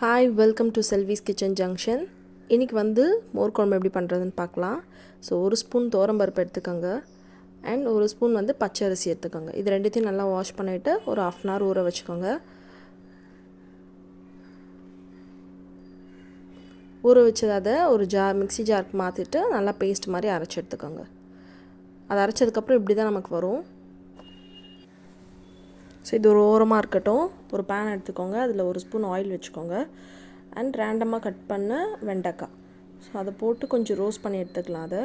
Hi welcome to Selvi's kitchen junction இன்றைக்கி வந்து மோர் குழம்பு எப்படி பண்ணுறதுன்னு பார்க்கலாம். ஸோ ஒரு ஸ்பூன் பருப்பு எடுத்துக்கோங்க. அண்ட் ஒரு ஸ்பூன் வந்து பச்சை அரிசி எடுத்துக்கோங்க. இது ரெண்டுத்தையும் நல்லா வாஷ் பண்ணிவிட்டு ஒரு ஆஃப் அன் ஹவர் ஊற வச்சுக்கோங்க. ஊற வச்சது அதை ஒரு ஜார் மிக்ஸி ஜாருக்கு மாற்றிட்டு நல்லா பேஸ்ட் மாதிரி அரைச்சி எடுத்துக்கோங்க. அதை அரைச்சதுக்கப்புறம் இப்படி தான் நமக்கு வரும். ஸோ இது ஒரு ஓரமாக இருக்கட்டும். ஒரு பேன் எடுத்துக்கோங்க. அதில் ஒரு ஸ்பூன் ஆயில் வச்சுக்கோங்க. அண்ட் ரேண்டமாக கட் பண்ண வெண்டைக்காய். ஸோ அதை போட்டு கொஞ்சம் ரோஸ்ட் பண்ணி எடுத்துக்கலாம் அதை.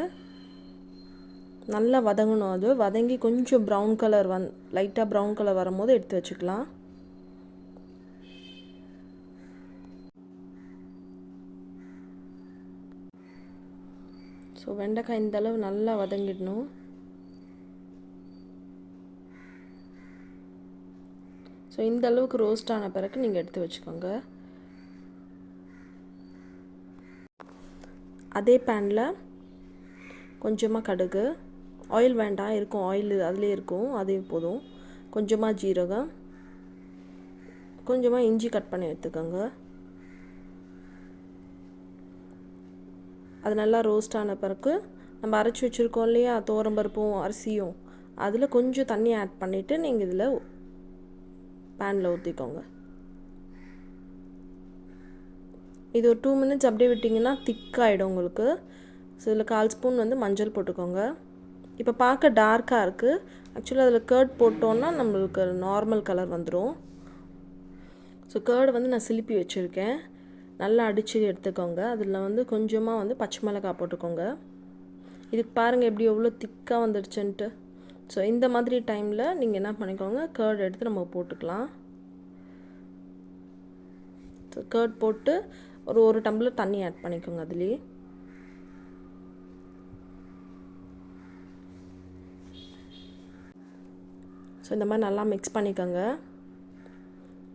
நல்லா வதங்கணும் அது. வதங்கி கொஞ்சம் ப்ரௌன் கலர் வந் லைட்டாக ப்ரௌன் கலர் வரும்போது எடுத்து வச்சுக்கலாம். ஸோ வெண்டைக்காய் இந்த அளவு நல்லா வதங்கிடணும். ஸோ இந்த அளவுக்கு ரோஸ்ட் ஆன பிறகு நீங்கள் எடுத்து வச்சுக்கோங்க. அதே பேனில் கொஞ்சமாக கடுகு. ஆயில் வேண்டாம் இருக்கும். ஆயில் அதிலே இருக்கும். அதே போதும். கொஞ்சமாக ஜீரகம். கொஞ்சமாக இஞ்சி கட் பண்ணி எடுத்துக்கோங்க. அது நல்லா ரோஸ்ட் ஆன பிறகு நம்ம அரைச்சி வச்சுருக்கோம் இல்லையா? தோரம்பருப்பும் அரிசியும். அதில் கொஞ்சம் தண்ணி ஆட் பண்ணிவிட்டு நீங்கள் இதில் பேனில் ஊற்றிக்கோங்க இது ஒரு டூ மினிட்ஸ் அப்படியே விட்டிங்கன்னா திக்காகிடும் உங்களுக்கு. ஸோ இதில் கால் ஸ்பூன் வந்து மஞ்சள் போட்டுக்கோங்க. இப்போ பார்க்க டார்க்காக இருக்குது ஆக்சுவலாக அதில் கேர்ட் போட்டோன்னா நம்மளுக்கு நார்மல் கலர் வந்துடும் ஸோ கேர்டு வந்து நான் சிலிப்பி வச்சுருக்கேன். நல்லா அடித்து எடுத்துக்கோங்க. அதில் வந்து கொஞ்சமாக வந்து பச்சை மிளகா போட்டுக்கோங்க. இதுக்கு பாருங்கள் எப்படி எவ்வளோ திக்காக வந்துடுச்சுன்ட்டு ஸோ இந்த மாதிரி டைமில் நீங்கள் என்ன பண்ணிக்கோங்க கேர்ட் எடுத்து நம்ம போட்டுக்கலாம். ஸோ கேர்ட் போட்டு ஒரு ஒரு டம்ளர் தண்ணி ஆட் பண்ணிக்கோங்க அதுலேயே. ஸோ இந்த மாதிரி நல்லா மிக்ஸ் பண்ணிக்கோங்க.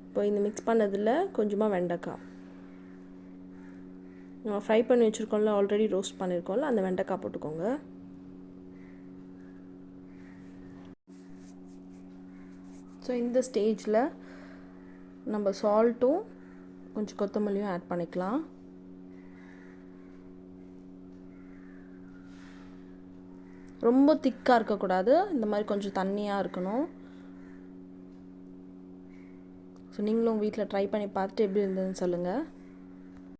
இப்போ இந்த மிக்ஸ் பண்ணதில் கொஞ்சமாக வெண்டைக்காய். நம்ம ஃப்ரை பண்ணி வச்சுருக்கோம்ல ஆல்ரெடி ரோஸ்ட் பண்ணியிருக்கோம்ல அந்த வெண்டைக்காய் போட்டுக்கோங்க. ஸோ இந்த ஸ்டேஜில் நம்ம சால்ட்டும் கொஞ்சம் கொத்தமல்லியும் ஆட் பண்ணிக்கலாம். ரொம்ப திக்காக இருக்கக்கூடாது. இந்த மாதிரி கொஞ்சம் தண்ணியாக இருக்கணும். ஸோ நீங்களும் வீட்டில் ட்ரை பண்ணி பார்த்துட்டு எப்படி இருந்ததுன்னு சொல்லுங்கள்